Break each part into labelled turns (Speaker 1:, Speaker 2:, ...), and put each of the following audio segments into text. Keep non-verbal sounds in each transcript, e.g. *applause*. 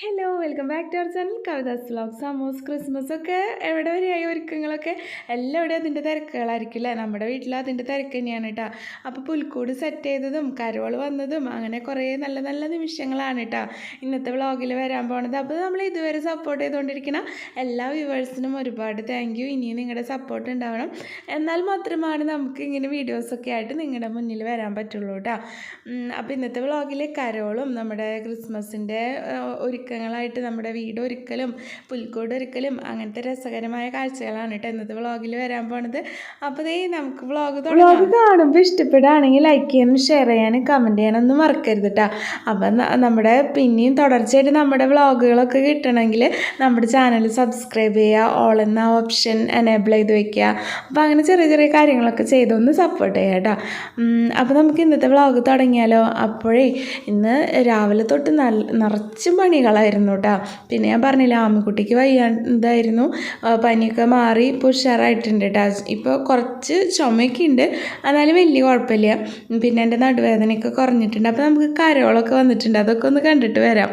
Speaker 1: Hello welcome back to our channel Kavitha's vlog സമോസ് Christmas ഒക്കെ എവിടെ വരെയായി ഒരുക്കങ്ങളൊക്കെ? എല്ലാവിടെയും അതിന്റെ തിരക്കുകളായിരിക്കും അല്ലേ? നമ്മുടെ വീട്ടിൽ അതിന്റെ തിരക്ക് തന്നെയാണ് കേട്ടോ അപ്പോൾ പുൽക്കൂട് സെറ്റ് ചെയ്തതും കരോൾ വന്നതും അങ്ങനെ കുറേ നല്ല നല്ല നിമിഷങ്ങളാണ് കേട്ടോ ഇന്നത്തെ വ്ളോഗിൽ വരാൻ പോണത്. അപ്പോൾ നമ്മൾ ഇതുവരെ സപ്പോർട്ട് ചെയ്തുകൊണ്ടിരിക്കുന്ന എല്ലാ വ്യൂവേഴ്സിനും ഒരുപാട് താങ്ക് യു ഇനിയും നിങ്ങളുടെ സപ്പോർട്ട് ഉണ്ടാവണം. എന്നാൽ മാത്രമാണ് നമുക്ക് ഇങ്ങനെ വീഡിയോസൊക്കെ ആയിട്ട് നിങ്ങളുടെ മുന്നിൽ വരാൻ പറ്റുള്ളൂ കേട്ടോ അപ്പോൾ ഇന്നത്തെ വ്ളോഗിൽ കരോളും നമ്മുടെ ക്രിസ്മസിന്റെ ഒരുക്കങ്ങളായിട്ട് നമ്മുടെ വീട് ഒരുക്കലും പുൽക്കൂട് ഒരുക്കലും അങ്ങനത്തെ രസകരമായ കാഴ്ചകളാണ് കേട്ടോ ഇന്നത്തെ വ്ളോഗിൽ വരാൻ പോണത്. അപ്പോൾ ദേ നമുക്ക് വ്ളോഗ് വ്ളോഗ് കാണുമ്പോൾ ഇഷ്ടപ്പെടുകയാണെങ്കിൽ ലൈക്ക് ചെയ്യാനും ഷെയർ ചെയ്യാനും കമന്റ് ചെയ്യാനൊന്നും മറക്കരുത് കേട്ടോ അപ്പം നമ്മുടെ പിന്നെയും തുടർച്ചയായിട്ട് നമ്മുടെ വ്ളോഗുകളൊക്കെ കിട്ടണമെങ്കിൽ നമ്മുടെ ചാനൽ സബ്സ്ക്രൈബ് ചെയ്യുക ഓൾ എന്ന ഓപ്ഷൻ എനേബിൾ ചെയ്ത് വെക്കുക. അപ്പോൾ അങ്ങനെ ചെറിയ ചെറിയ കാര്യങ്ങളൊക്കെ ചെയ്തൊന്ന് സപ്പോർട്ട് ചെയ്യുക കേട്ടോ അപ്പോൾ നമുക്ക് ഇന്നത്തെ വ്ളോഗ് തുടങ്ങിയാലോ? അപ്പോഴേ ഇന്ന് രാവിലെ തൊട്ട് നല്ല നിറച്ചും പണികളായിരുന്നു കേട്ടോ. പിന്നെ ഞാൻ പറഞ്ഞില്ല ആമിക്കുട്ടിക്ക് വയ്യാണ്ടായിരുന്നു. പനിയൊക്കെ മാറി ഇപ്പോൾ ഉഷാറായിട്ടുണ്ട് കേട്ടോ. ഇപ്പോൾ കുറച്ച് ചുമയൊക്കെ ഉണ്ട്. എന്നാലും വലിയ കുഴപ്പമില്ല. പിന്നെ എന്റെ നടുവേദനയൊക്കെ കുറഞ്ഞിട്ടുണ്ട്. അപ്പോൾ നമുക്ക് കരോളൊക്കെ വന്നിട്ടുണ്ട്. അതൊക്കെ ഒന്ന് കണ്ടിട്ട് വരാം.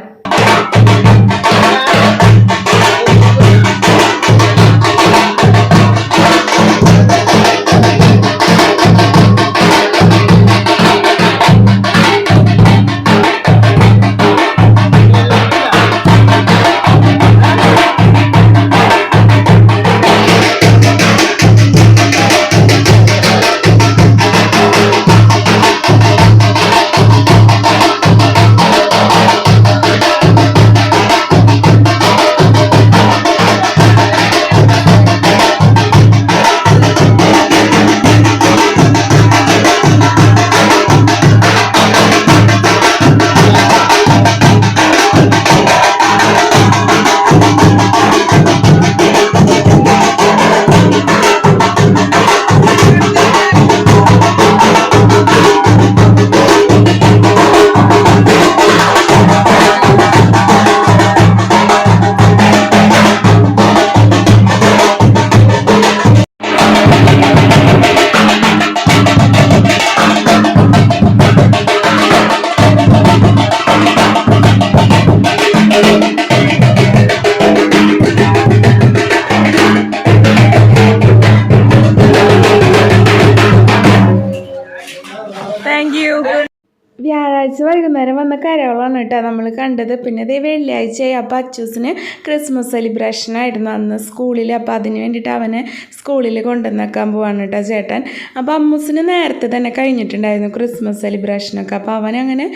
Speaker 1: വ്യാഴാഴ്ച വൈകുന്നേരം വന്ന കരോളാണ് കേട്ടോ നമ്മൾ കണ്ടത്. പിന്നെ ഇതേ വെള്ളിയാഴ്ചയായി. അപ്പോൾ അച്ചൂസിന് ക്രിസ്മസ് സെലിബ്രേഷൻ ആയിരുന്നു അന്ന് സ്കൂളിൽ അപ്പോൾ അതിന് വേണ്ടിയിട്ട് അവനെ സ്കൂളിൽ കൊണ്ടുവന്നേക്കാൻ പോവാണ് കേട്ടോ ചേട്ടൻ. അപ്പോൾ അമ്മൂസിന് നേരത്തെ തന്നെ കഴിഞ്ഞിട്ടുണ്ടായിരുന്നു ക്രിസ്മസ് സെലിബ്രേഷനൊക്കെ അപ്പോൾ അവൻ അങ്ങനെ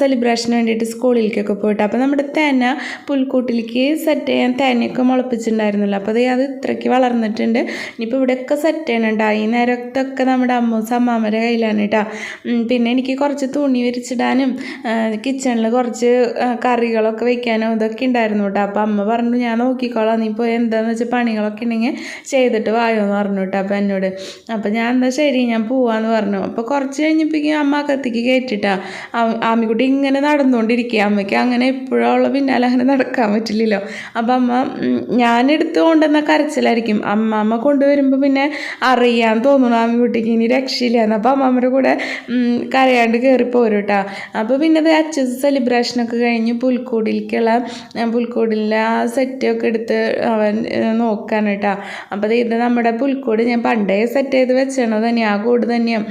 Speaker 1: സെലിബ്രേഷന് വേണ്ടിയിട്ട് സ്കൂളിലേക്കൊക്കെ പോയിട്ട്. അപ്പോൾ നമ്മുടെ തേന പുൽക്കൂട്ടിലേക്ക് സെറ്റ് ചെയ്യാൻ തേനയൊക്കെ മുളപ്പിച്ചിട്ടുണ്ടായിരുന്നല്ലോ. അപ്പോൾ അത് ഇത്രയ്ക്ക് വളർന്നിട്ടുണ്ട്. ഇനിയിപ്പോൾ ഇവിടെയൊക്കെ സെറ്റ് ചെയ്യണുണ്ടോ. ഈ നേരത്തൊക്കെ നമ്മുടെ അമ്മൂസ് അമ്മാമ്മയുടെ കയ്യിലാണ് കേട്ടോ. പിന്നെ എനിക്ക് കുറച്ച് തുണി വിരിച്ചിടാനും കിച്ചണിൽ കുറച്ച് കറികളൊക്കെ വെക്കാനും ഇതൊക്കെ ഉണ്ടായിരുന്നു കേട്ടോ. അപ്പോൾ അമ്മ പറഞ്ഞു ഞാൻ നോക്കിക്കോളാം. നീ പോയി എന്താണെന്ന് വെച്ചാൽ പണികളൊക്കെ ഉണ്ടെങ്കിൽ ചെയ്തിട്ട് വായോ എന്ന് പറഞ്ഞു കേട്ടോ അപ്പോൾ എന്നോട്. അപ്പോൾ ഞാൻ എന്താ ശരി ഞാൻ പോവാന്ന് പറഞ്ഞു. അപ്പോൾ കുറച്ച് കഴിഞ്ഞപ്പോഴേക്കും അമ്മ അകത്തേക്ക് കയറ്റിട്ടാ ആമിക്കുട്ടി ഇങ്ങനെ നടന്നുകൊണ്ടിരിക്കുക. അമ്മയ്ക്ക് അങ്ങനെ എപ്പോഴും ഉള്ള പിന്നാലെ അങ്ങനെ നടക്കാൻ പറ്റില്ലല്ലോ. അപ്പം അമ്മ ഞാനെടുത്ത് കൊണ്ടുവന്ന കരച്ചിലായിരിക്കും. അമ്മമ്മ കൊണ്ടുവരുമ്പോൾ പിന്നെ അറിയാൻ തോന്നുന്നു ആമിക്കുട്ടിക്ക് ഇനി രക്ഷയില്ല അപ്പോൾ അമ്മമ്മയുടെ കൂടെ കരയാണ്ട് കയറിപ്പോരും പോരും കേട്ടോ. അപ്പോൾ പിന്നെ അത് അച്ചസ് സെലിബ്രേഷനൊക്കെ കഴിഞ്ഞ് പുൽക്കൂടിലേക്കുള്ള പുൽക്കൂടിലെ ആ സെറ്റൊക്കെ എടുത്ത് അവൻ നോക്കാണ് കേട്ടോ. അപ്പോൾ ഇത് നമ്മുടെ പുൽക്കൂട് ഞാൻ പണ്ടേ സെറ്റ് ചെയ്ത് വെച്ചണോ തന്നെ ആ കൂട് തന്നെയും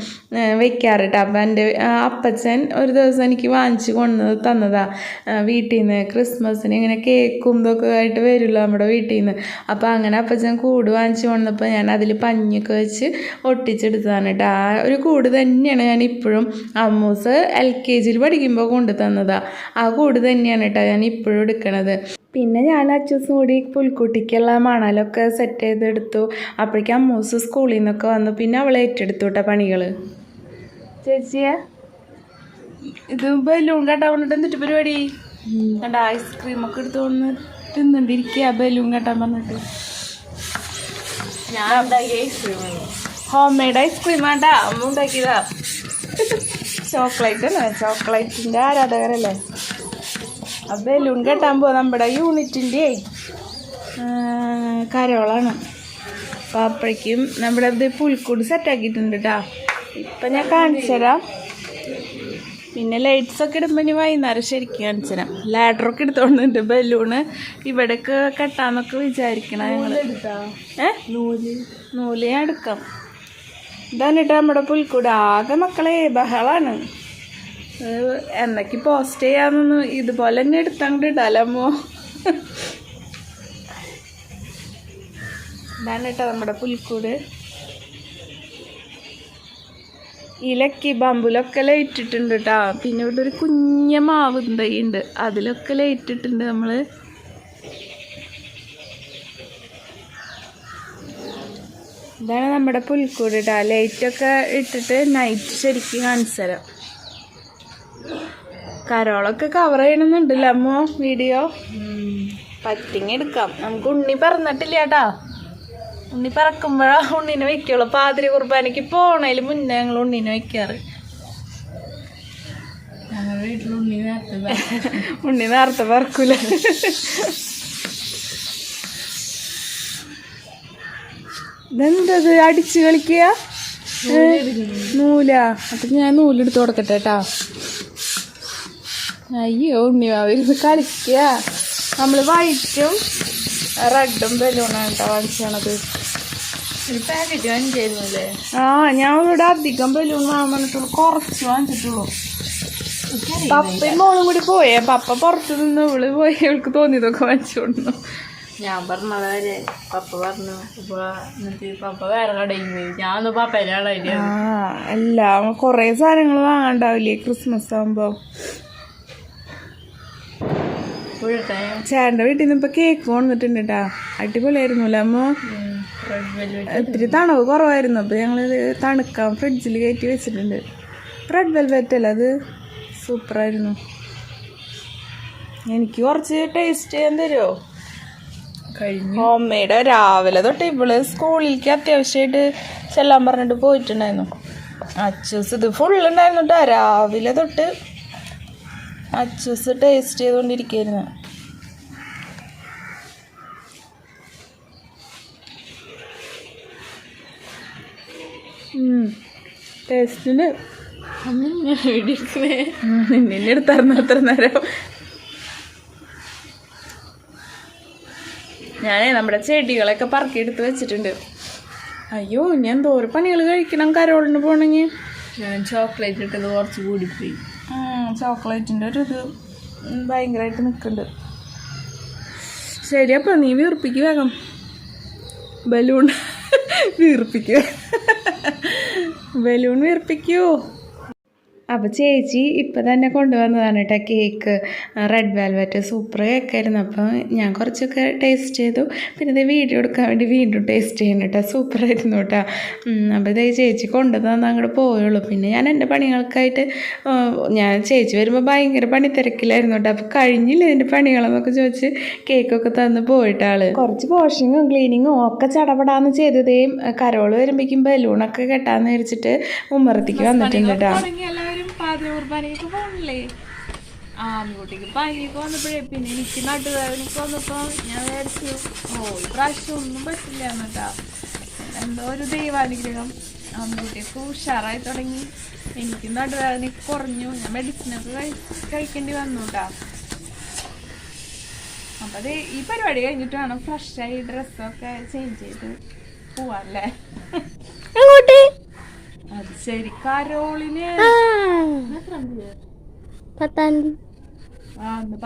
Speaker 1: വെക്കാറ് കേട്ടോ. അപ്പം എന്റെ അപ്പച്ചൻ ഒരു ദിവസം എനിക്ക് വാങ്ങിച്ചു കൊണ്ടുവന്ന് തന്നതാ. വീട്ടിൽ നിന്ന് ക്രിസ്മസിന് ഇങ്ങനെ കേക്കും ഇതൊക്കെ ആയിട്ട് വരുമല്ലോ നമ്മുടെ വീട്ടിൽ നിന്ന് അപ്പോൾ അങ്ങനെ അപ്പച്ചൻ കൂട് വാങ്ങിച്ച് കൊണ്ടപ്പോൾ ഞാൻ അതിൽ പഞ്ഞൊക്കെ വെച്ച് ഒട്ടിച്ചെടുത്തതാണ് കേട്ടോ. ആ ഒരു കൂട് തന്നെയാണ് ഞാൻ ഇപ്പോഴും അമ്മൂസ് എൽ കെ ജിയിൽ പഠിക്കുമ്പോൾ കൊണ്ട് തന്നതാണ് ആ കൂട് തന്നെയാണ് കേട്ടോ ഞാൻ ഇപ്പോഴും എടുക്കണത്. പിന്നെ ഞാൻ അച്ചൂസും കൂടി പുൽക്കുട്ടിക്കുള്ള മണലൊക്കെ സെറ്റ് ചെയ്തെടുത്തു. അപ്പോഴേക്കും അമ്മൂസ് സ്കൂളിൽ നിന്നൊക്കെ വന്നു. പിന്നെ അവളെ ഏറ്റെടുത്തു കേട്ടോ പണികൾ ചേച്ചിയെ? ഇത് ബലൂൺ കെട്ടാൻ പറഞ്ഞിട്ട് എന്നിട്ട് പരിപാടി? കണ്ട ഐസ്ക്രീം ഒക്കെ വന്ന് തിന്നുകൊണ്ടിരിക്കുക ബലൂൺ കെട്ടാൻ പറഞ്ഞിട്ട്.
Speaker 2: ഞാൻ
Speaker 1: ഹോം മെയ്ഡ് ഐസ്ക്രീം വേണ്ട. അമ്മ ഉണ്ടാക്കിയതാ. ചോക്ലേറ്റ് അല്ലേ? ചോക്ലേറ്റിന്റെ ആരാധകരല്ലേ? ആ ബലൂൺ കെട്ടാൻ പോവാ നമ്മുടെ യൂണിറ്റിന്റെ കരോളാണ്. പാപ്പയ്ക്കും അപ്പോഴേക്കും നമ്മുടെ ഇത് പുൽക്കൂട് സെറ്റാക്കിയിട്ടുണ്ട് കേട്ടോ ഇപ്പം ഞാൻ കാണിച്ചു തരാം. പിന്നെ ലൈറ്റ്സ് ഒക്കെ ഇടുമ്പോൾ ഇനി വൈകുന്നേരം ശരിക്കും കാണിച്ചു തരാം. ലാഡറൊക്കെ എടുത്തോണ്ടുണ്ട് ബലൂണ് ഇവിടേക്ക് കെട്ടാന്നൊക്കെ വിചാരിക്കണം ഞങ്ങൾ ഏ? നൂൽ ഞാൻ എടുക്കാം. ഇതാണ് കേട്ടോ നമ്മുടെ പുൽക്കൂട്. ആകെ മക്കളെ ബഹളാണ്. എന്നൊക്കെ പോസ്റ്റ് ചെയ്യാന്നൊന്നും ഇതുപോലെ തന്നെ എടുത്തങ്ങോട്ട് ഇടാലമ്മോ ഇതാണ് കേട്ടോ നമ്മുടെ പുൽക്കൂട്. ഇലക്കി ലക്കി ബമ്പുലൊക്കെ ലൈറ്റ് ഇട്ടിട്ടുണ്ട് കേട്ടോ പിന്നെ ഇവിടെ ഒരു കുഞ്ഞ മാവ് തൈ ഉണ്ട് അതിലൊക്കെ ലൈറ്റിട്ടുണ്ട് ഇട്ടിട്ടുണ്ട് ഇതാണ് നമ്മുടെ പുൽക്കൂട് കേട്ടോ ലൈറ്റൊക്കെ ഇട്ടിട്ട് നൈറ്റ് ശരിക്കും കാണിച്ചുതരാം. കരോളൊക്കെ കവർ ചെയ്യണമെന്നുണ്ടല്ലോ അമ്മോ വീഡിയോ പറ്റിങ് എടുക്കാം. നമുക്ക് ഉണ്ണി പറന്നിട്ടില്ല കേട്ടാ ഉണ്ണി പറക്കുമ്പോഴാ ഉണ്ണിനെ വെക്കുള്ളൂ. പാതിരി കുർബാനയ്ക്ക് പോണതിൽ മുന്നേ ഞങ്ങൾ ഉണ്ണിനെ വെക്കാറ്. ഉണ്ണി നേരത്തെ പറക്കൂല ഇതെന്തത്? അടിച്ച് കളിക്കുക നൂല. അപ്പൊ ഞാൻ നൂലെടുത്ത് കൊടുക്കട്ടെ കേട്ടാ അയ്യോ ഉണ്ണി മാവിരുന്ന് കളിക്കുക നമ്മൾ വൈറ്റും റെഡും ബലൂണാണ് കേട്ടോ വാങ്ങിച്ചത്
Speaker 2: പാക്കറ്റ്
Speaker 1: ആ ഞാൻ ഇവിടെ അധികം ബലൂൺ വാങ്ങിട്ടുള്ളൂ കുറച്ച് വാങ്ങിച്ചിട്ടുള്ളൂ. പപ്പയും മോളും കൂടി പോയേ. പപ്പ പുറത്തു നിന്ന് ഇവൾ പോയി. ഇവൾക്ക് തോന്നിയതൊക്കെ വാങ്ങിച്ചു കൊടുന്നു
Speaker 2: ഞാൻ പറഞ്ഞതാരെ പപ്പ പറഞ്ഞു എന്നിട്ട് പപ്പ വേറെ കടയിൽ പോയി. ഞാൻ പപ്പേന്റെ കടയിൽ
Speaker 1: എല്ലാം കൊറേ സാധനങ്ങൾ വാങ്ങാണ്ടാവില്ലേ ക്രിസ്മസ് ആകുമ്പോ
Speaker 2: ചേട്ടന്റെ
Speaker 1: ചേട്ടന്റെ വീട്ടിൽ നിന്ന് ഇപ്പൊ കേക്ക് കൊണ്ടിട്ടുണ്ട് കേട്ടാ അടിപൊളിയായിരുന്നു അല്ലേ അമ്മ ഇത്തിരി തണവ് കുറവായിരുന്നു. അപ്പൊ ഞങ്ങൾ തണുക്കാൻ ഫ്രിഡ്ജിൽ കയറ്റി വെച്ചിട്ടുണ്ട്. റെഡ് വെൽവെറ്റ് അല്ല അത്? സൂപ്പറായിരുന്നു. എനിക്ക് കുറച്ച് ടേസ്റ്റ് ചെയ്യാൻ തരുമോ ഹോം രാവിലെ തൊട്ട് ഇവൾ സ്കൂളിലേക്ക് അത്യാവശ്യമായിട്ട് ചെല്ലാൻ പറഞ്ഞിട്ട് പോയിട്ടുണ്ടായിരുന്നു. അച്ചൂസ് ഇത് ഫുൾ ഉണ്ടായിരുന്നു കേട്ടോ രാവിലെ തൊട്ട് അച്ചൂസ് ടേസ്റ്റ് ചെയ്തുകൊണ്ടിരിക്കുന്നു ടേസ്റ്റിന് നിന്നെ എടുത്തായിരുന്നു അത്ര നേരം. ഞാനേ നമ്മുടെ ചെടികളൊക്കെ പറക്കിയെടുത്ത് വെച്ചിട്ടുണ്ട്. അയ്യോ ഞാൻ ഒരു പണികൾ കഴിക്കണം കരോളിന് പോണെങ്കിൽ
Speaker 2: ഞാൻ ചോക്ലേറ്റ് ഇട്ടത് കുറച്ച് കൂടിപ്പോയി.
Speaker 1: ചോക്ലേറ്റിന്റെ ഒരു ഇത് ഭയങ്കരമായിട്ട് നിൽക്കുന്നുണ്ട് ശരി അപ്പം നീ വീർപ്പിക്ക് വേഗം. ബലൂൺ വീർപ്പിക്കൂ. ബലൂൺ വീർപ്പിക്കൂ. അപ്പോൾ ചേച്ചി ഇപ്പം തന്നെ കൊണ്ടുവന്നതാണ് കേട്ടോ കേക്ക് റെഡ് വെൽവെറ്റ് സൂപ്പർ കേക്കായിരുന്നു അപ്പോൾ ഞാൻ കുറച്ചൊക്കെ ടേസ്റ്റ് ചെയ്തു. പിന്നെ ഇത് വീഡിയോ എടുക്കാൻ വേണ്ടി വീണ്ടും ടേസ്റ്റ് ചെയ്യണം കേട്ടോ സൂപ്പറായിരുന്നു കേട്ടോ അപ്പോൾ ഇതേ ചേച്ചി കൊണ്ടുവന്നാൽ അങ്ങോട്ട് പോയുള്ളൂ പിന്നെ ഞാൻ എന്റെ പണികൾക്കായിട്ട് ഞാൻ ചേച്ചി വരുമ്പോൾ ഭയങ്കര പണി തിരക്കിലായിരുന്നു കേട്ടോ അപ്പോൾ കഴിഞ്ഞില്ല എന്റെ പണികളെന്നൊക്കെ ചോദിച്ച് കേക്കൊക്കെ തന്ന് പോയിട്ടാൾ ആൾ. കുറച്ച് വാഷിങ്ങും ക്ലീനിങ്ങും ഒക്കെ ചടപടാന്ന് ചെയ്തതേയും കരോൾ വരുമ്പോഴേക്കും ബലൂണൊക്കെ കെട്ടാന്ന് വിചാരിച്ചിട്ട് ഉമ്മറത്തേക്ക് വന്നിട്ടുണ്ട് കേട്ടോ പാതിര കുർബാനയ്ക്ക് പോകണില്ലേ ആൺകുട്ടിക്ക് പനിയൊക്കെ വന്നപ്പോഴേ പിന്നെ എനിക്ക് നടുവേദനയ്ക്ക് വന്നപ്പോൾ ഞാൻ വിചാരിച്ചു ഓ ഇപ്രാവശ്യം പ്രാവശ്യം ഒന്നും പറ്റില്ല എന്നിട്ടാ എന്തോ ഒരു ദൈവാനുഗ്രഹം. ആൺകുട്ടിയൊക്കെ ഉഷാറായി തുടങ്ങി. എനിക്ക് നടുവേദനയൊക്കെ കുറഞ്ഞു. ഞാൻ മെഡിസിനൊക്കെ കഴി- കഴിക്കേണ്ടി വന്നു കേട്ടാ അപ്പൊ അത് ഈ പരിപാടി കഴിഞ്ഞിട്ട് വേണം ഫ്രഷായി ഡ്രസ്സൊക്കെ ചേഞ്ച് ചെയ്ത് പോവാല്ലേ
Speaker 3: അങ്ങോട്ട്
Speaker 1: അത് ശരി. കരോളിന്
Speaker 3: പത്താം തീയതി
Speaker 1: ഇന്ന്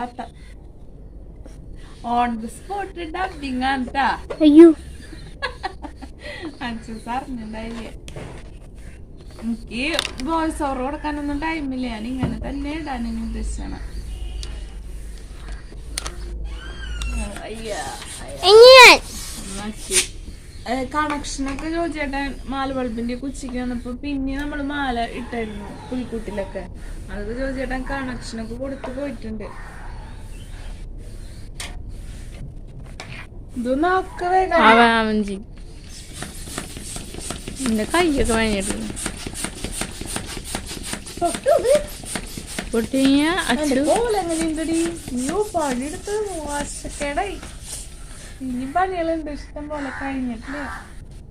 Speaker 1: ഓൺ ദി സ്പോട്ട് ഡബിങ് ആണ്ടാ
Speaker 3: അയ്യോ.
Speaker 1: അച്ഛൻ അറിഞ്ഞിണ്ടായില്ലേ എനിക്ക് വോയിസ് ഓവർ കൊടുക്കാനൊന്നും ടൈമില്ല ഞാൻ ഇങ്ങനെ തന്നെ ഇടാനും ഉദ്ദേശിച്ചാണ്
Speaker 3: എങ്ങനെ
Speaker 1: കണക്ഷനൊക്കെ ചോദിച്ചേട്ടൻ മാല ബൾബിന്റെ കുച്ചിക്ക് വന്നപ്പോ പിന്നെ നമ്മൾ മാല ഇട്ടായിരുന്നു പുൽക്കൂട്ടിലൊക്കെ. അതൊക്കെ ചോദിച്ചേട്ടൻ കണക്ഷനൊക്കെ കൊടുത്തു പോയിട്ടുണ്ട്. ഇതൊന്നൊക്കെ
Speaker 2: എന്റെ കൈയൊക്കെ വേണ്ടിയിട്ടില്ല പൊട്ടിയ
Speaker 1: പോലെങ്ങനെയുണ്ടടി അയ്യോ പണിയെടുത്ത് മോശക്കേടായി ഇനി പണികളുണ്ട്. ഇഷ്ടം പോലെ കഴിഞ്ഞിട്ടില്ല?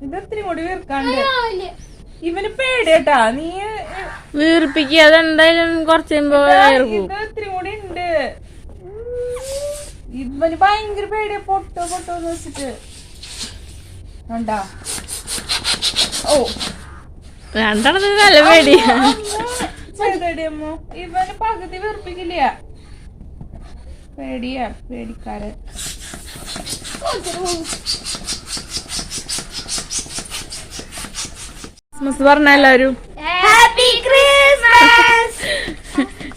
Speaker 1: ഇത് മുടി കൂടി വീർക്കാണ്ട് ഇവന് പേടിയട്ടാ. നീ
Speaker 2: വീർപ്പിക്കുക അതെന്തായാലും കുറച്ച്
Speaker 1: ഇതൊത്തിരി മുടി ഉണ്ട്. ഇവന് ഭയങ്കര പേടിയ. പൊട്ടോ പൊട്ടോ എന്ന് വെച്ചിട്ട്. കണ്ടാ? ഓ.
Speaker 2: നല്ല പേടിയാ.
Speaker 1: ചെറുതടിയമ്മോ ഇവന് പകുതി വെറുപ്പിക്കില്ല പേടിയാ. പേടിക്കാരൻ. ക്രിസ്മസ് പറഞ്ഞ
Speaker 3: ക്രിസ്മസ്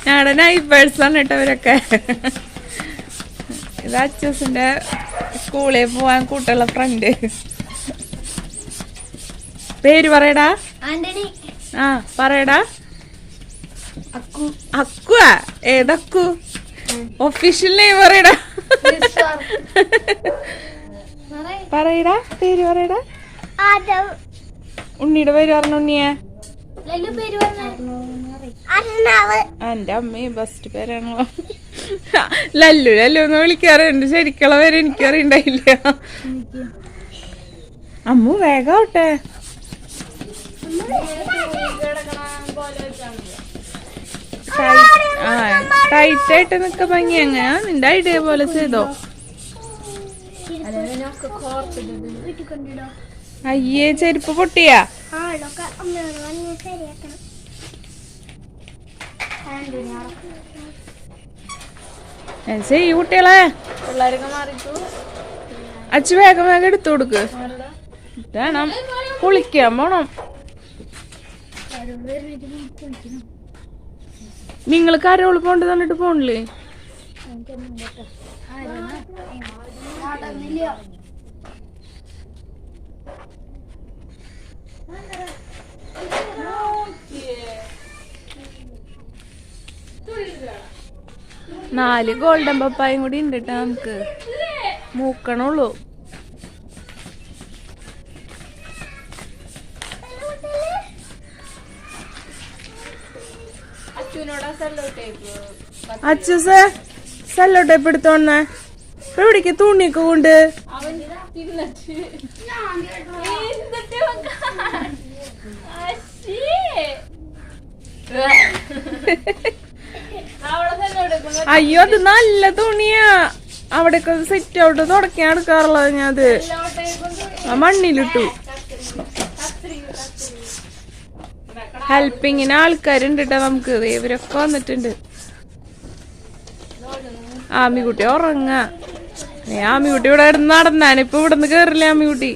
Speaker 1: ഞങ്ങളുടെ നൈബേഴ്സ് ആണ് കേട്ടോ ഇവരൊക്കെ ഇത് അച്ചൂസിന്റെ സ്കൂളിൽ പോവാൻ കൂട്ടുള്ള ഫ്രണ്ട് പേര് പറയടാ. ആ പറയടാ.
Speaker 3: അക്കു.
Speaker 1: അക്കുവാ? ഏതക്കു? ഒഫീഷ്യൽ നെയ്മ് പറയടാ. *laughs* പറയടാ പേര് പറയടാ.
Speaker 3: ആദം.
Speaker 1: ഉണ്ണിയുടെ പേര് പറഞ്ഞു ഉണ്ണിയെ? എന്റെ അമ്മയും ബെസ്റ്റ് പേരാണല്ലോ. *laughs* ലല്ലു ലല്ലു എന്ന് വിളിക്കാറുണ്ട് ശരിക്കുള്ള പേര് എനിക്കറിയണ്ടായില്ല. അമ്മു വേഗം ആവട്ടെ. ആ ടൈറ്റ് ആയിട്ട് നിക്ക ഭംഗി. അങ്ങനെ നിന്റെ ഐഡിയ പോലെ ചെയ്തോ. അയ്യേ ചെരുപ്പ് പൊട്ടിയാ? ചെയ്യ് കുട്ടികളെ. അച്ഛ വേഗം വേഗം എടുത്തു കൊടുക്ക്. വേണം കുളിക്കാൻ പോണം. നിങ്ങൾ ആരോ പോണ്ട് തന്നിട്ട് പോണില്ലേ? നാല് ഗോൾഡൻ പപ്പായും കൂടി ഉണ്ട് കേട്ടോ നമുക്ക്. മൂക്കണുള്ളൂ. അച്ഛസേ സെല്ലോ ടൈപ്പ് എടുത്തോണ്ണേ എവിടേക്ക് തുണിയൊക്കെ കൊണ്ട്. അയ്യോ അത് നല്ല തുണിയാ. അവിടെയൊക്കെ സെറ്റ് ഔട്ട് തുടക്കാൻ എടുക്കാറുള്ളത് ഞാൻ അത് മണ്ണിലിട്ടു. ഹെൽപ്പിങ്ങിന് ആൾക്കാരുണ്ട് കേട്ടോ നമുക്ക് ഇവരൊക്കെ വന്നിട്ടുണ്ട്. ആമിക്കുട്ടി ഉറങ്ങ. ഏ ആമിക്കുട്ടി ഇവിടെ കിടന്ന് നടന്നാണ്. ഇപ്പൊ ഇവിടെ നിന്ന് കേറില്ല ആമിക്കുട്ടി?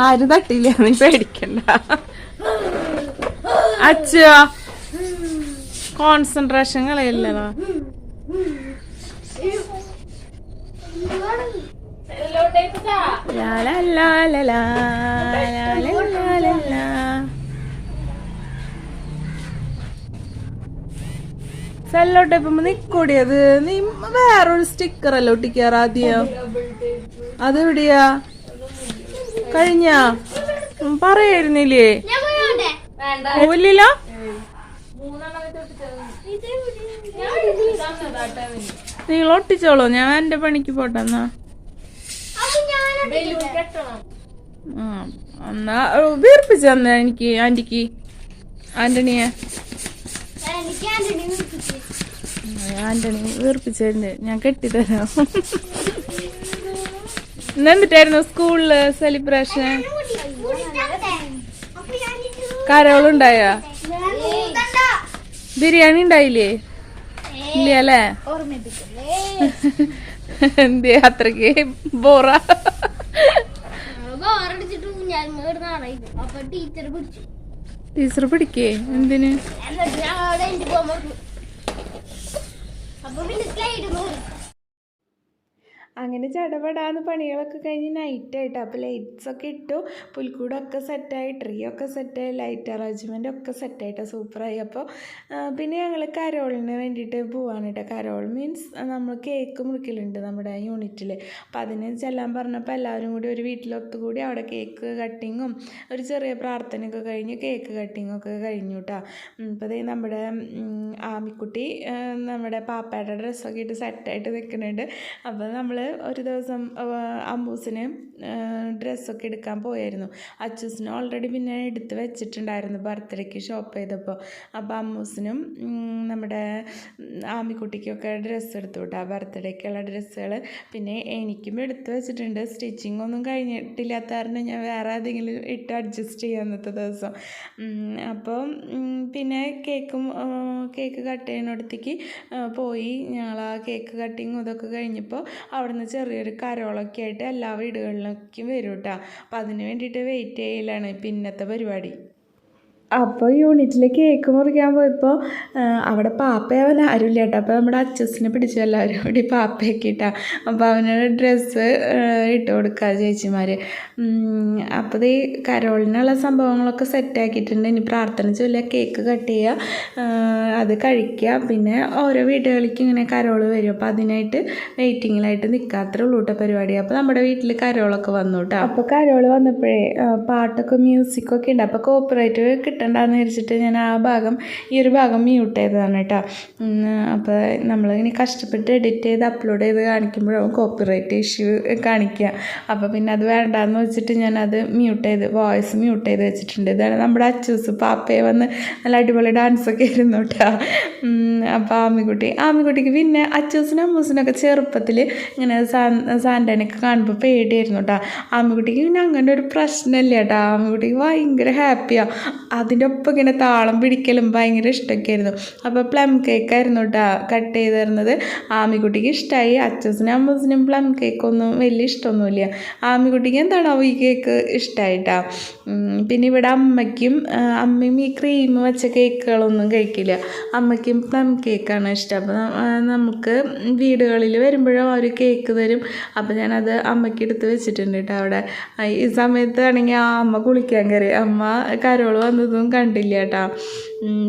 Speaker 1: ആരും തട്ടില്ല. നീ പേടിക്കണ്ട. അച്ഛ. കോൺസെൻട്രേഷൻ കളയല്ലതാ സെല്ലോ ടൈപ്പ് നിക്കൂടിയത്. നീ വേറൊരു സ്റ്റിക്കർ അല്ല ഒട്ടിക്കാറ് ആദ്യം? അതെവിടെയാ? കഴിഞ്ഞ? പറയായിരുന്നില്ലേ?
Speaker 3: ഞാൻ
Speaker 1: നിങ്ങൾ ഒട്ടിച്ചോളൂ. ഞാൻ എന്റെ പണിക്ക് പോട്ടെ എന്നാ വീർപ്പിച്ചു തന്നെ എനിക്ക് ആന്റിക്ക് ആന്റണിയെ
Speaker 3: ആന്റണി
Speaker 1: വീർപ്പിച്ചതിന്റെ ഞാൻ കെട്ടിത്തരാം. എന്നിട്ടായിരുന്നു സ്കൂളിൽ സെലിബ്രേഷൻ? കരോളുണ്ടായ? ബിരിയാണി ഉണ്ടായില്ലേ? ഇല്ല അല്ലേ എന്തേ അത്രയ്ക്ക് ബോറ.
Speaker 3: ടീച്ചർ പിടിച്ചു.
Speaker 1: ടീച്ചർ പിടിക്കേ? എന്തിന്?
Speaker 3: അപ്പൊ പിന്നെ സ്ലൈഡ്
Speaker 1: അങ്ങനെ ചടപടാന്ന് പണികളൊക്കെ കഴിഞ്ഞ് നൈറ്റായിട്ട് അപ്പോൾ ലൈറ്റ്സ് ഒക്കെ ഇട്ടു. പുൽക്കൂടൊക്കെ സെറ്റായി ട്രീ ഒക്കെ സെറ്റായി ലൈറ്റ് അറേഞ്ച്മെന്റ് ഒക്കെ സെറ്റായിട്ട് സൂപ്പറായി അപ്പോൾ പിന്നെ ഞങ്ങൾ കരോളിന് വേണ്ടിയിട്ട് പോവാണ് കേട്ടോ കരോൾ മീൻസ് നമ്മൾ കേക്ക് മുറിക്കലുണ്ട് നമ്മുടെ യൂണിറ്റിൽ അപ്പോൾ അതിന് ചെല്ലാൻ പറഞ്ഞപ്പോൾ എല്ലാവരും കൂടി ഒരു വീട്ടിലൊത്തുകൂടി അവിടെ കേക്ക് കട്ടിങ്ങും ഒരു ചെറിയ പ്രാർത്ഥനയൊക്കെ കഴിഞ്ഞ് കേക്ക് കട്ടിങ്ങും ഒക്കെ കഴിഞ്ഞു കേട്ടോ അപ്പോൾ അതേ നമ്മുടെ ആമിക്കുട്ടി നമ്മുടെ പാപ്പയുടെ ഡ്രസ്സൊക്കെ ഇട്ട് സെറ്റായിട്ട് നിൽക്കുന്നുണ്ട് അപ്പോൾ നമ്മൾ ഒരു ദിവസം അമ്മൂസിന് ഡ്രസ്സൊക്കെ എടുക്കാൻ പോയായിരുന്നു. അച്ചൂസിന് ഓൾറെഡി പിന്നെ എടുത്ത് വെച്ചിട്ടുണ്ടായിരുന്നു ബർത്ത്ഡേക്ക് ഷോപ്പ് ചെയ്തപ്പോൾ അപ്പോൾ അമ്മൂസിനും നമ്മുടെ ആമിക്കുട്ടിക്കൊക്കെ ഡ്രസ്സ് എടുത്തു വിട്ടാ. ബർത്ത്ഡേക്കുള്ള ഡ്രസ്സുകൾ പിന്നെ എനിക്കും എടുത്തു വെച്ചിട്ടുണ്ട്. സ്റ്റിച്ചിങ് ഒന്നും കഴിഞ്ഞിട്ടില്ലാത്ത കാരണം ഞാൻ വേറെ ഏതെങ്കിലും ഇട്ട് അഡ്ജസ്റ്റ് ചെയ്യാം അന്നത്തെ ദിവസം. അപ്പോൾ പിന്നെ കേക്കും കേക്ക് കട്ട് ചെയ്യുന്നിടത്തേക്ക് പോയി. ഞങ്ങൾ ആ കേക്ക് കട്ടിങ്ങും ഇതൊക്കെ കഴിഞ്ഞപ്പോൾ അവിടുന്ന് ചെറിയൊരു കരോളൊക്കെ ആയിട്ട് എല്ലാ വീടുകളിലേക്കും വരും കേട്ടോ അതിന് വേണ്ടിയിട്ട് വെയിറ്റ് ചെയ്യലാണ് പിന്നത്തെ പരിപാടി. അപ്പോൾ യൂണിറ്റിൽ കേക്ക് മുറിക്കാൻ പോയപ്പോൾ അവിടെ പാപ്പയവൻ ആരുമില്ല കേട്ടോ അപ്പോൾ നമ്മുടെ അച്ചസിനെ പിടിച്ചു എല്ലാവരും കൂടി പാപ്പയൊക്കെ ഇട്ടാ അപ്പോൾ അവനൊരു ഡ്രസ്സ് ഇട്ട് കൊടുക്കുക ചേച്ചിമാർ അപ്പോൾ ഈ കരോളിനുള്ള സംഭവങ്ങളൊക്കെ സെറ്റാക്കിയിട്ടുണ്ട് ഇനി പ്രാർത്ഥന ചൊല്ലുക കേക്ക് കട്ട് ചെയ്യുക അത് കഴിക്കുക പിന്നെ ഓരോ വീടുകളിലേക്ക് ഇങ്ങനെ കരോൾ വരും. അപ്പോൾ അതിനായിട്ട് വെയിറ്റിങ്ങിലായിട്ട് നിൽക്കാത്രേ ഉള്ളൂട്ട കേട്ടോ പരിപാടി. അപ്പോൾ നമ്മുടെ വീട്ടിൽ കരോളൊക്കെ വന്നു കേട്ടോ അപ്പോൾ കരോൾ വന്നപ്പോഴേ പാട്ടൊക്കെ മ്യൂസിക്കൊക്കെ ഉണ്ട് അപ്പോൾ കോപ്പറേറ്റ് കിട്ടണ്ടെന്ന് വിചാരിച്ചിട്ട് ഞാൻ ആ ഭാഗം ഈ ഒരു ഭാഗം മ്യൂട്ട് ചെയ്തതാണ് കേട്ടോ. അപ്പോൾ നമ്മളിങ്ങനെ കഷ്ടപ്പെട്ട് എഡിറ്റ് ചെയ്ത് അപ്ലോഡ് ചെയ്ത് കാണിക്കുമ്പോഴും കോപ്പിറൈറ്റ് ഇഷ്യൂ കാണിക്കുക. അപ്പോൾ പിന്നെ അത് വേണ്ടാന്ന് വെച്ചിട്ട് ഞാനത് മ്യൂട്ട് ചെയ്ത് വോയിസ് മ്യൂട്ട് ചെയ്ത് വെച്ചിട്ടുണ്ട്. ഇതാണ് നമ്മുടെ അച്ചൂസ് പാപ്പയെ വന്ന് നല്ല അടിപൊളി ഡാൻസൊക്കെ ഇരുന്നു കേട്ടോ. അപ്പോൾ ആമിക്കുട്ടി ആമിക്കുട്ടിക്ക് പിന്നെ അച്ചൂസിനും അമ്മൂസിനൊക്കെ ചെറുപ്പത്തിൽ ഇങ്ങനെ സാൻഡനൊക്കെ കാണുമ്പോൾ പേടിയായിരുന്നു കേട്ടോ. ആമിക്കുട്ടിക്ക് പിന്നെ അങ്ങനെ ഒരു പ്രശ്നമില്ല കേട്ടോ. ആമിക്കുട്ടിക്ക് ഭയങ്കര ഹാപ്പിയാണ് അതിന്റെ ഒപ്പം ഇങ്ങനെ താളം പിടിക്കലും ഭയങ്കര ഇഷ്ടമൊക്കെ ആയിരുന്നു അപ്പോൾ പ്ലം കേക്ക് ആയിരുന്നു കേട്ടോ കട്ട് ചെയ്ത് തരുന്നത്. ആമിക്കുട്ടിക്ക് ഇഷ്ടമായി അച്ഛസിനും അമ്മസിനും പ്ലം കേക്കൊന്നും വലിയ ഇഷ്ടമൊന്നുമില്ല. ആമിക്കുട്ടിക്ക് എന്താണോ ഈ കേക്ക് ഇഷ്ടമായിട്ടാ പിന്നെ ഇവിടെ അമ്മയ്ക്കും അമ്മയും ഈ ക്രീം വെച്ച കേക്കുകളൊന്നും കഴിക്കില്ല. അമ്മയ്ക്കും പ്ലം കേക്കാണ് ഇഷ്ടം. അപ്പോൾ നമുക്ക് വീടുകളിൽ വരുമ്പോഴും അവർ കേക്ക് തരും. അപ്പോൾ ഞാനത് അമ്മയ്ക്ക് എടുത്ത് വെച്ചിട്ടുണ്ട് കേട്ടോ അവിടെ. ഈ സമയത്താണെങ്കിൽ ആ അമ്മ കുളിക്കാൻ കയറി. അമ്മ കരോൾ വന്നതും കണ്ടില്ല കേട്ടോ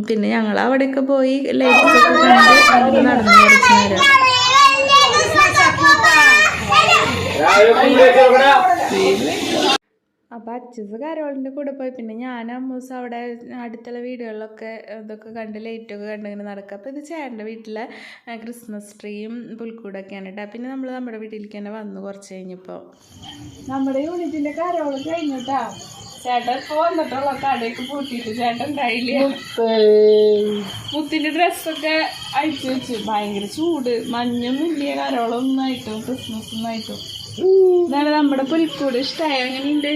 Speaker 1: പിന്നെ ഞങ്ങൾ അവിടെയൊക്കെ പോയി ലൈറ്റ്സ് ഒക്കെ കണ്ട് നമുക്ക് നടന്നു കുറച്ച് നേരം അച്ഛസ് കരോളിന്റെ കൂടെ പോയി. പിന്നെ ഞാനും അമ്മൂസ് അവിടെ അടുത്തുള്ള വീടുകളിലൊക്കെ ഇതൊക്കെ കണ്ട് ലൈറ്റൊക്കെ കണ്ടിങ്ങനെ നടക്കുക. അപ്പോൾ ഇത് ചേട്ടന്റെ വീട്ടിലെ ക്രിസ്മസ് ട്രീയും പുൽക്കൂടൊക്കെയാണ് കേട്ടോ പിന്നെ നമ്മൾ നമ്മുടെ വീട്ടിലേക്ക് തന്നെ വന്നു കുറച്ച് കഴിഞ്ഞപ്പോൾ നമ്മുടെ യൂണിറ്റിന്റെ കരോൾ കഴിഞ്ഞിട്ടാ ചേട്ടൻ പോന്നിട്ടുള്ള വന്നിട്ടുള്ള കടയൊക്കെ പൂട്ടിയിട്ട് ചേട്ടൻ ഉണ്ടായില്ല മുത്തിന്റെ ഡ്രസ്സൊക്കെ അഴിച്ചു വെച്ചു. ഭയങ്കര ചൂട്. മഞ്ഞൊന്നും ഇല്ല കരോളൊന്നും ആയിട്ടും ക്രിസ്മസ് ഒന്നും ആയിട്ടും ഇതാണ് നമ്മുടെ പുൽക്കൂട് ഇഷ്ടമായ എങ്ങനെയുണ്ട്?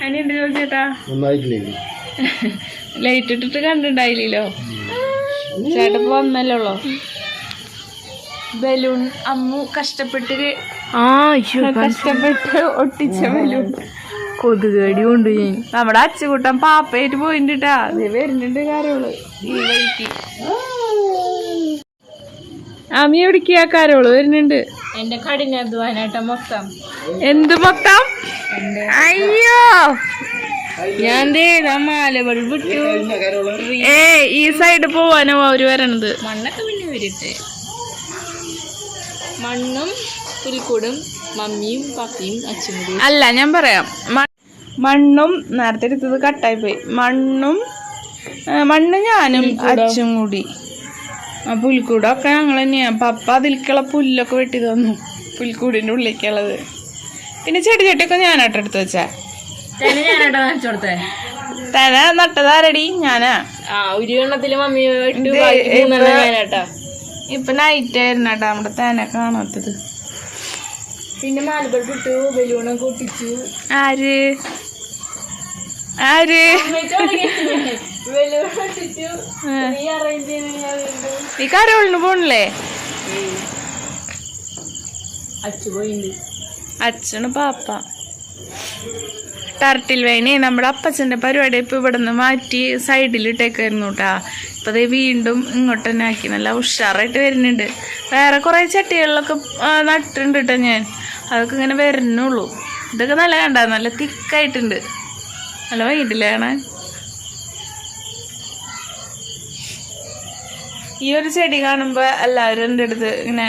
Speaker 1: അങ്ങനെയുണ്ട് ചോദിച്ചേട്ടാ ലൈറ്റ് ഇട്ടിട്ട് കണ്ടിണ്ടായില്ലല്ലോ ചേട്ടൻ വന്നല്ലോ ഉള്ളോ? ബലൂൺ അമ്മു കഷ്ടപ്പെട്ട് കഷ്ടപ്പെട്ട് ഒട്ടിച്ച ബലൂൺ.
Speaker 2: കൊതുകടി കൊണ്ട് ഞാൻ
Speaker 1: നമ്മുടെ അച്ചുകൂട്ടൻ പാപ്പയായിട്ട് പോയിട്ടാ അതേ വരുന്നുണ്ട് കാരോൾ. ഈ വഴിക്ക് അമ്മി എവിടേക്കാ കാരോൾ? വരുന്നുണ്ട്.
Speaker 2: എന്റെ കഠിനാധ്വാനായിട്ട് മൊത്തം.
Speaker 1: എന്ത് മൊത്തം? അയ്യോ!
Speaker 2: ഞാൻ മാലകൾ വിട്ടു.
Speaker 1: ഏ ഈ സൈഡ് പോവാനോ അവർ വരണത്.
Speaker 2: മണ്ണൊക്കെ പിന്നെ വരട്ടെ മണ്ണും പുൽക്കൂടും മമ്മിയും പപ്പയും അച്ഛനും
Speaker 1: അല്ല ഞാൻ പറയാം. മണ്ണും നേരത്തെ എടുത്തത് കട്ടായി പോയി. മണ്ണും മണ്ണ് ഞാനും അച്ഛൻ കൂടി. ആ പുൽക്കൂടൊക്കെ ഞങ്ങൾ തന്നെയാണ് പപ്പ അതിലേക്കുള്ള പുല്ലൊക്കെ വെട്ടി തന്നു. പുൽക്കൂടിന്റെ ഉള്ളിലേക്കുള്ളത് പിന്നെ ചെടി ചട്ടിയൊക്കെ ഞാനാട്ടോ എടുത്ത് വെച്ചാ. തന നട്ടതാരടി? ഞാനാ. ഇപ്പൊ- നൈറ്റ് ആയിരുന്നു കേട്ടോ നമ്മുടെ തന കാണാത്തത്.
Speaker 2: പിന്നെ മാലകൾ വിട്ടു ബലൂണൊക്കെ ഒട്ടിച്ചു.
Speaker 1: ആര്? ആര്?
Speaker 2: നീ
Speaker 1: കരോളിന് പോണില്ലേ? അച്ഛന് പാപ്പ. ടർട്ടിൽ വൈനെ നമ്മുടെ അപ്പച്ചന്റെ പരിപാടി ഇപ്പോൾ ഇവിടെ നിന്ന് മാറ്റി സൈഡിലിട്ടേക്കായിരുന്നു കേട്ടാ ഇപ്പോൾ ദേ വീണ്ടും ഇങ്ങോട്ട് തന്നെ ആക്കി. നല്ല ഉഷാറായിട്ട് വരുന്നുണ്ട്. വേറെ കുറേ ചട്ടികളിലൊക്കെ നട്ടിട്ടുണ്ട് കേട്ടോ ഞാൻ. അതൊക്കെ ഇങ്ങനെ വരുന്നുള്ളൂ ഇതൊക്കെ നല്ല കണ്ട നല്ല തിക്കായിട്ടുണ്ട് നല്ല വൈകിട്ടില്ലേ ഈ ഒരു ചെടി കാണുമ്പോൾ എല്ലാവരും എന്റെ അടുത്ത് ഇങ്ങനെ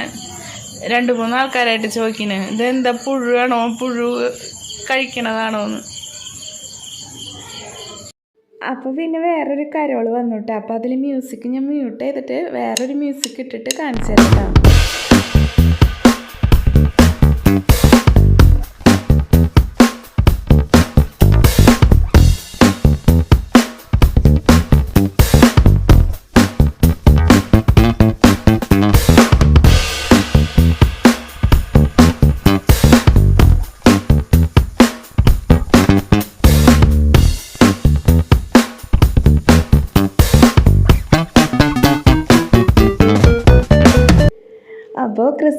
Speaker 1: രണ്ട് മൂന്ന് ആൾക്കാരായിട്ട് ചോദിക്കുന്നു ഇതെന്താ പുഴുവാണോ? പുഴു കഴിക്കണതാണോ എന്ന് അപ്പോൾ പിന്നെ വേറൊരു കരോൾ വന്നുട്ടോ അപ്പോൾ അതിൽ മ്യൂസിക് ഞാൻ മ്യൂട്ട് ചെയ്തിട്ട് വേറൊരു മ്യൂസിക് ഇട്ടിട്ട് കാണിച്ചു തരാം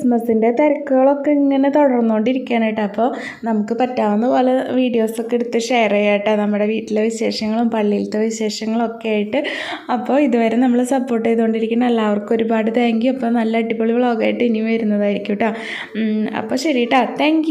Speaker 1: ക്രിസ്മസിന്റെ തിരക്കുകളൊക്കെ ഇങ്ങനെ തുടർന്നുകൊണ്ടിരിക്കുകയാണ് കേട്ടോ. അപ്പോൾ നമുക്ക് പറ്റാവുന്ന പോലെ വീഡിയോസൊക്കെ എടുത്ത് ഷെയർ ചെയ്യാം നമ്മുടെ വീട്ടിലെ വിശേഷങ്ങളും പള്ളിയിലത്തെ വിശേഷങ്ങളും ഒക്കെ ആയിട്ട്. അപ്പോൾ ഇതുവരെ നമ്മൾ സപ്പോർട്ട് ചെയ്തുകൊണ്ടിരിക്കുന്ന എല്ലാവർക്കും ഒരുപാട് താങ്ക് യു അപ്പോൾ നല്ല അടിപൊളി വ്ളോഗായിട്ട് ഇനി വരുന്നതായിരിക്കും കേട്ടോ. അപ്പോൾ ശരി കേട്ടോ. താങ്ക്